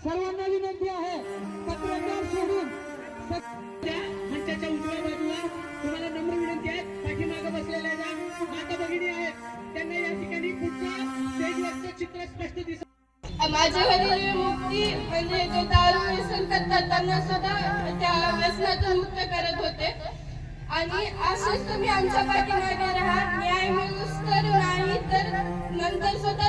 सर्वांना विनंती आहे पत्रकार सोडून. मंचाच्या उजव्या बाजूला तुम्हाला नम्र विनंती आहे पाठीमागे बसलेल्या ज्या माता भगिनी आहेत त्यांना या ठिकाणी पुढच्या स्टेजवरचं चित्र स्पष्ट दिसत माझ्या घरी मुक्ती म्हणजे ते दारू व्यसन करतात सुद्धा त्या व्यसनातून मुक्त करत होते. आणि असंच तुम्ही आमच्या पाठीमागे राहा. न्याय मिळूस तर नाही तर नंतर सुद्धा